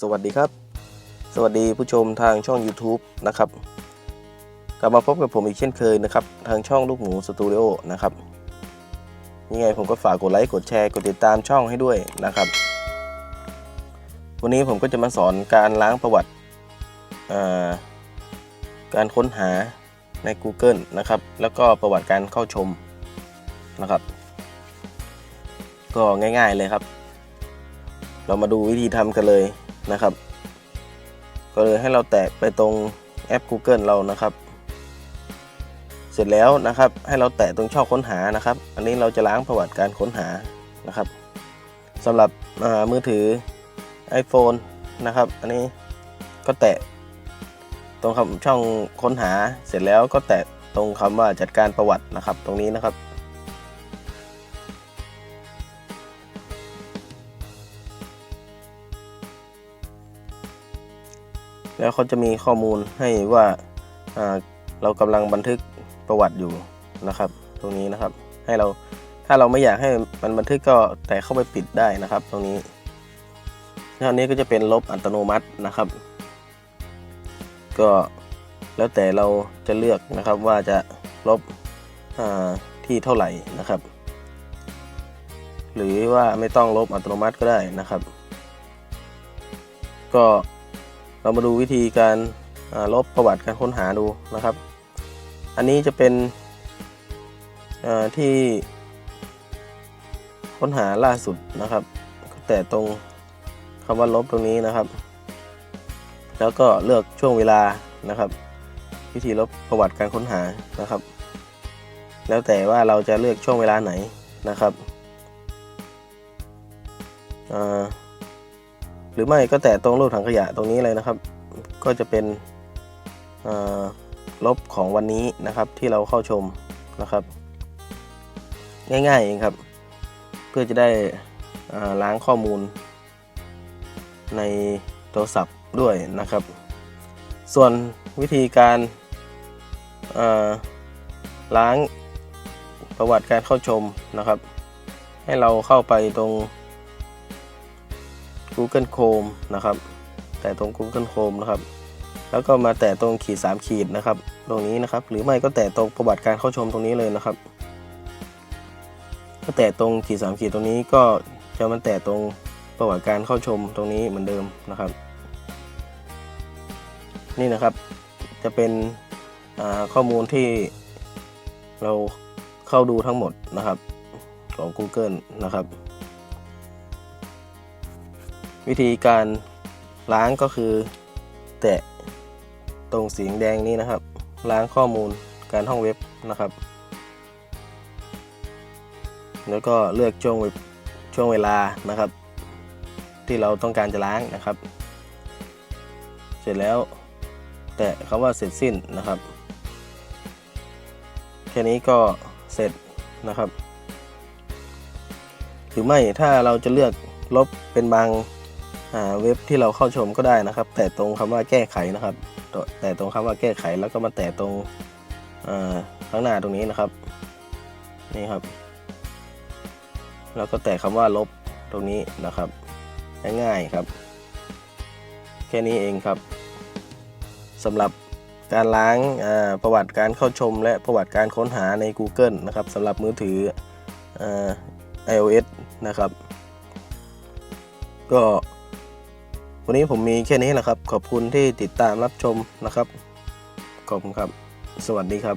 สวัสดีครับ สวัสดีผู้ชมทางช่อง YouTube นะครับ กลับมาพบกับผมอีกเช่นเคยนะครับ ทางช่องลูกหมูสตูดิโอนะครับยังไงผมก็ฝากกดไลค์กดแชร์กดติดตามช่องให้ด้วยนะครับ วันนี้ผมก็จะมาสอนการล้างประวัติการค้นหาใน Google นะครับ แล้วก็ประวัติการเข้าชมนะครับ ก็ง่าย ๆเลยครับ เรามาดูวิธีทำกันเลย นะครับ ก็เลยให้เราแตะไปตรงแอป Google เรานะครับ เสร็จแล้วนะครับ ให้เราแตะตรงช่องค้นหานะครับ อันนี้เราจะล้างประวัติการค้นหานะครับสำหรับมือถือ iPhone นะครับ อันนี้ก็แตะตรงคำช่องค้นหาเสร็จแล้วก็แตะตรงคำว่าจัดการประวัตินะครับ ตรงนี้นะครับ แล้วเขาจะมีข้อมูลให้ว่าเรากำลังบันทึกประวัติอยู่นะครับ ตรงนี้นะครับให้เราถ้าเราไม่อยากให้มันบันทึกก็แต่เข้าไปปิดได้นะครับ ตรงนี้แล้วนี้ก็จะเป็นลบอัตโนมัตินะครับ ก็แล้วแต่เราจะเลือกนะครับว่าจะลบที่เท่าไหร่นะครับ หรือว่าไม่ต้องลบอัตโนมัติก็ได้นะครับ ก็ เรามาดูวิธีการลบประวัติการค้นหาดูนะครับ อันนี้จะเป็นที่ค้นหาล่าสุดนะครับ แต่ตรงคำว่าลบตรงนี้นะครับ แล้วก็เลือกช่วงเวลานะครับ วิธีลบประวัติการค้นหานะครับ แล้วแต่ว่าเราจะเลือกช่วงเวลาไหนนะครับอ่า รือไม่ก็แตะตรงรูปถังขยะตรงนี้เลยนะครับ ก็จะเป็นลบของวันนี้นะครับที่เราเข้าชมนะครับ ง่ายๆเองครับ เพื่อจะได้ล้างข้อมูล ในโทรศัพท์ด้วยนะครับ ส่วนวิธีการาล้างประวัติการเข้าชมนะครับ ให้เราเข้าไปตรง Google Chrome นะครับ แต่ตรง Google Chrome นะครับ แล้วก็มาแตะตรงขีด 3 ขีดนะครับ ตรงนี้นะครับ หรือไม่ก็แตะตรงประวัติการเข้าชมตรงนี้เลยนะครับ ก็แตะตรงขีด 3 ขีดตรงนี้ก็จะมันแตะตรงประวัติการเข้าชมตรงนี้เหมือนเดิมนะครับ นี่นะครับ จะเป็นข้อมูลที่เราเข้าดูทั้งหมดนะครับของ Google นะครับ วิธีการล้างก็คือ แตะตรงสีแดงนี้นะครับ ล้างข้อมูลการห้องเว็บนะครับ แล้วก็เลือกช่วงเวช่วงเวลานะครับ ที่เราต้องการจะล้างนะครับ เสร็จแล้วแตะคำว่าเสร็จสิ้นนะครับ แค่นี้ก็เสร็จนะครับ หรือไม่ถ้าเราจะเลือกลบเป็นบาง อ่าเว็บที่เราเข้าชมก็ได้นะครับ แต่ตรงคำว่าแก้ไขนะครับ แต่ตรงคำว่าแก้ไขแล้วก็มาแตะตรงข้างหน้าตรงนี้นะครับ นี่ครับ แล้วก็แตะคำว่าลบตรงนี้นะครับ ง่ายๆครับ แค่นี้เองครับสำหรับการล้างประวัติการเข้าชม และประวัติการค้นหาใน Google นะครับสำหรับมือถืออ iOS นะครับ ก็ วันนี้ผมมีแค่นี้แหละครับ ขอบคุณที่ติดตามรับชมนะครับ ขอบคุณครับ สวัสดีครับ